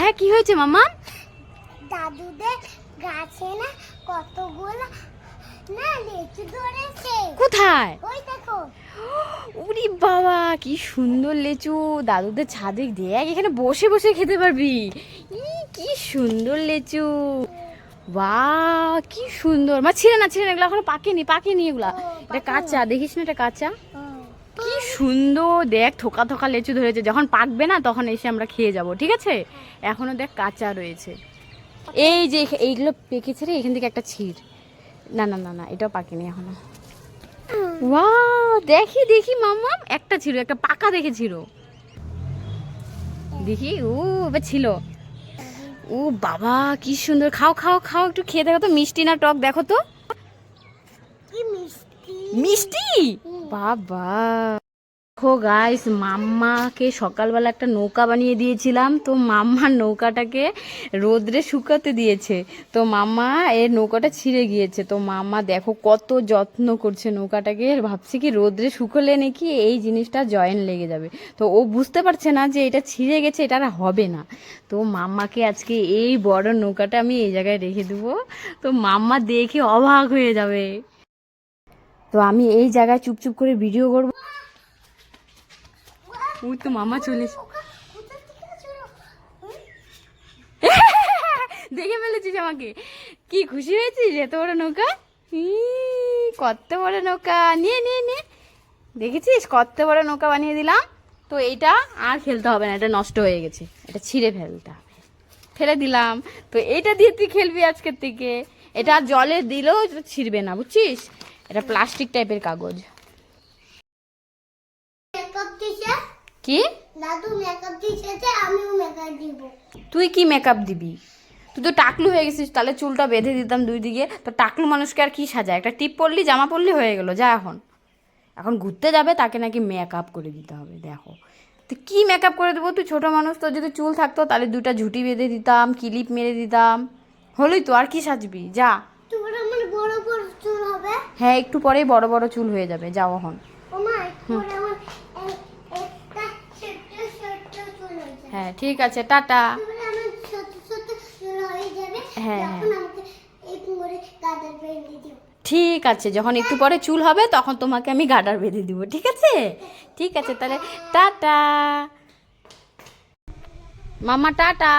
হ্যাঁ কি হয়েছে মামা? দাদুদের গাছে না কতগুলো না লেচু ধরেছে। কোথায়? ওই দেখো। উরি বাবা কি সুন্দর লেচু। দাদুদের ছাদে দেখ এখানে বসে বসে খেতে পারবি। ই কি সুন্দর লেচু। বা কি সুন্দর। মা ছিঁড়ে না ছিঁড়ে না এগুলো এখনও পাকেনি পাকেনি এগুলা। এটা কাঁচা দেখিস না এটা কাঁচা? সুন্দর দেখ থোকা থোকা লেচু ধরেছে। যখন পাকবে না তখন এসে আমরা খেয়ে যাব ঠিক আছে? এখনও দেখ কাঁচা রয়েছে। এই যে এইগুলো পেকেছে রে এখান থেকে একটা ছিঁড়। না না না না এটাও পাকেনি এখনও। ওয়াও দেখি দেখি মাম্মা। একটা ছিল একটা পাকা দেখেছিল দেখি ও এবার ছিল। ও বাবা কি সুন্দর। খাও খাও খাও একটু খেয়ে দেখো তো মিষ্টি না টক দেখো তো। মিষ্টি? বাবা। দেখো গাইস মাম্মাকে সকালবেলা একটা নৌকা বানিয়ে দিয়েছিলাম। তো মাম্মার নৌকাটাকে রোদ্রে শুকাতে দিয়েছে। তো মাম্মা এর নৌকাটা ছিঁড়ে গিয়েছে। তো মাম্মা দেখো, কত যত্ন করছে নৌকাটাকে। ভাবছি কি, রোদ্রে শুকোলে নাকি এই জিনিসটা জয়েন লেগে যাবে। তো ও বুঝতে পারছে না যে এটা ছিঁড়ে গেছে, এটা আর হবে না। তো মাম্মাকে আজকে এই বড় নৌকাটা আমি এই জায়গায় রেখে দেবো। তো মাম্মা দেখে অবাক হয়ে যাবে। তো আমি এই জায়গায় চুপচুপ করে ভিডিও করব। ওই তো মামা চলে? দেখে ফেলেছিস আমাকে কি খুশি হয়েছিস এত বড় নৌকা কত বড় নৌকা নিয়ে নিয়ে নিয়ে দেখেছিস কত বড় নৌকা বানিয়ে দিলাম তো এইটা আর খেলতে হবে না এটা নষ্ট হয়ে গেছে এটা ছিঁড়ে ফেলতে হবে ফেলে দিলাম তো এটা দিয়ে তুই খেলবি আজকের থেকে এটা জলে দিলেও ছিঁড়বে না বুঝছিস এটা প্লাস্টিক টাইপের কাগজ মেকআপ দিছে কি? দাদু মেকআপ যে আমিও মেকআপ দিব। তুই কি মেকআপ দিবি? তুই তো টাকলু হয়ে গেছিস তাহলে চুলটা বেঁধে দিতাম দুই দিকে। তো টাকলু মানুষকে আর কি সাজায়? একটা টিপ পরলি জামা পরলি হয়ে গেল যা এখন। এখন ঘুরতে যাবে তাকে নাকি মেকআপ করে দিতে হবে দেখো। তো কি মেকআপ করে দেবো? তুই ছোটো মানুষ তোর যদি চুল থাকতো তাহলে দুটা ঝুঁটি বেঁধে দিতাম ক্লিপ মেরে দিতাম। হলোই তো আর কি সাজবি? যা। হ্যাঁ একটু পরেই বড় বড় চুল হয়ে যাবে যাও এখন ও মা পরে আমার এ- একটা ছোট্ট ছোট্ট চুল হয়ে ঠিক আছে টাটা। হয়ে হ্যাঁ, ঠিক আছে যখন একটু পরে চুল হবে তখন তোমাকে আমি গাডার বেঁধে দিব ঠিক আছে? ঠিক আছে তাহলে টাটা। মামা টাটা।